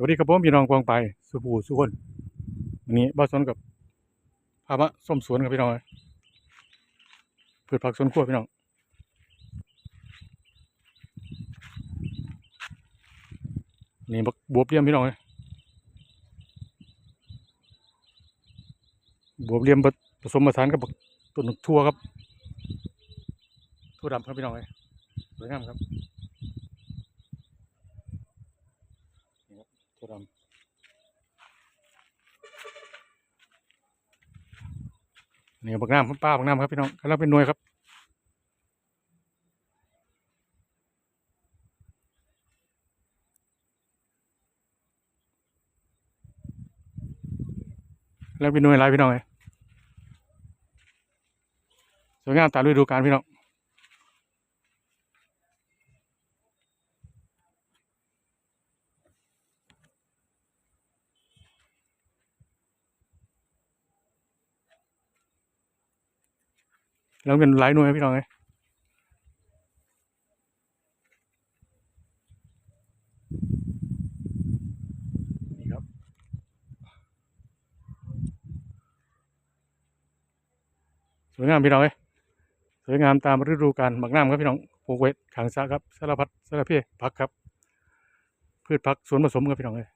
สวัสดีครับผมพี่น้องกวางไปสุภูสุคนวันนี้บ้านสวนกับพามาส้มสวนกับพี่น้องเลยพืชผักสวนครัวพี่น้องนี่บักบวบเลี่ยมพี่น้องเลยบวบเลี่ยมผสมผสานกับต้นทั่วครับทั่วดำครับพี่น้องเลยสวยงามครับ ถั่วดำนี่บักน้ำครับป้าบักน้ำครับพี่น้องกำลังเป็นหน่วยครับแล้วเป็นหน่วยอะไรพี่น้องเอ้ยสวยงามตามฤดูกาลพี่น้อง แล้วเป็นหลายหน่วยครับพี่น้องเอ้ยนี่ครับสวยงามพี่น้องเอ้ยสวยงามตามฤดูกาลบักน้ำครับพี่น้องปลูกไว้ขางสระครับสารพัดสารเพผักครับ พืชผักสวนผสมครับพี่น้องเอ้ย